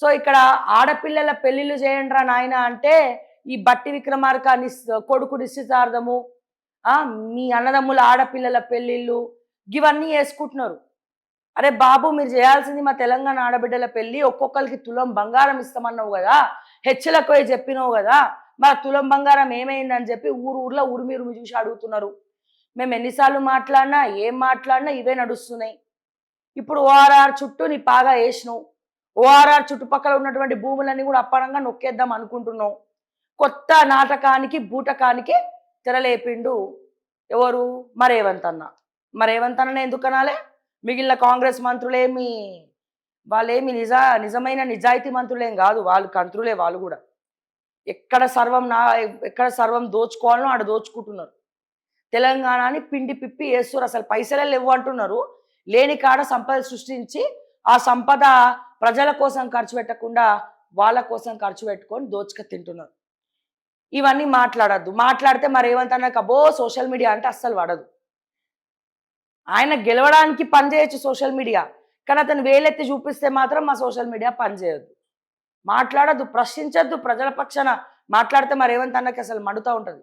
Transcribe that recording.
So ఇక్కడ ఆడపిల్లల పెళ్ళిళ్ళు చేయండిరా నాయన అంటే ఈ బట్టి విక్రమార్క నిస్ కొడుకు నిశ్చితార్థము మీ అన్నదమ్ముల ఆడపిల్లల పెళ్ళిళ్ళు ఇవన్నీ వేసుకుంటున్నారు. అరే బాబు మీరు చేయాల్సింది మా తెలంగాణ ఆడబిడ్డల పెళ్ళి ఒక్కొక్కరికి తులం బంగారం ఇస్తామన్నావు కదా హెచ్చలకు పోయి చెప్పినావు కదా మా తులం బంగారం ఏమైందని చెప్పి ఊరు ఊర్లో ఉరిమి ఉరిమి చూసి అడుగుతున్నారు. మేము ఎన్నిసార్లు మాట్లాడినా ఏం మాట్లాడినా ఇవే నడుస్తున్నాయి. ఇప్పుడు ఓఆర్ఆర్ చుట్టూ నీ బాగా వేసినావు. ఓఆర్ఆర్ చుట్టుపక్కల ఉన్నటువంటి భూములన్నీ కూడా అప్పనంగా నొక్కేద్దాం అనుకుంటున్నాం. కొత్త నాటకానికి బూటకానికి తెరలేపిండు ఎవరు? మరేవంత్ అన్న. మరేవంత్ అన్న ఎందుకు అనాలే? మిగిలిన కాంగ్రెస్ మంత్రులేమి వాళ్ళేమి నిజ నిజమైన నిజాయితీ మంత్రులేం కాదు. వాళ్ళు కంత్రులే వాళ్ళు కూడా. ఎక్కడ సర్వం నా ఎక్కడ సర్వం దోచుకోవాలనో ఆడ దోచుకుంటున్నారు. తెలంగాణని పిండి పిప్పి వేస్తారు అసలు పైసలే లేవు అంటున్నారు. లేని కాడ సంపద సృష్టించి ఆ సంపద ప్రజల కోసం ఖర్చు పెట్టకుండా వాళ్ళ కోసం ఖర్చు పెట్టుకొని దోచుక తింటున్నారు. ఇవన్నీ మాట్లాడద్దు. మాట్లాడితే మరి ఏమంతా అబ్బో సోషల్ మీడియా అంటే అస్సలు పడదు. ఆయన గెలవడానికి పనిచేయచ్చు సోషల్ మీడియా. కానీ అతను వేలెత్తి చూపిస్తే మాత్రం మా సోషల్ మీడియా పనిచేయద్దు మాట్లాడద్దు ప్రశ్నించద్దు ప్రజల పక్షాన మాట్లాడితే మరి ఏమంత అసలు మండుతూ ఉంటుంది.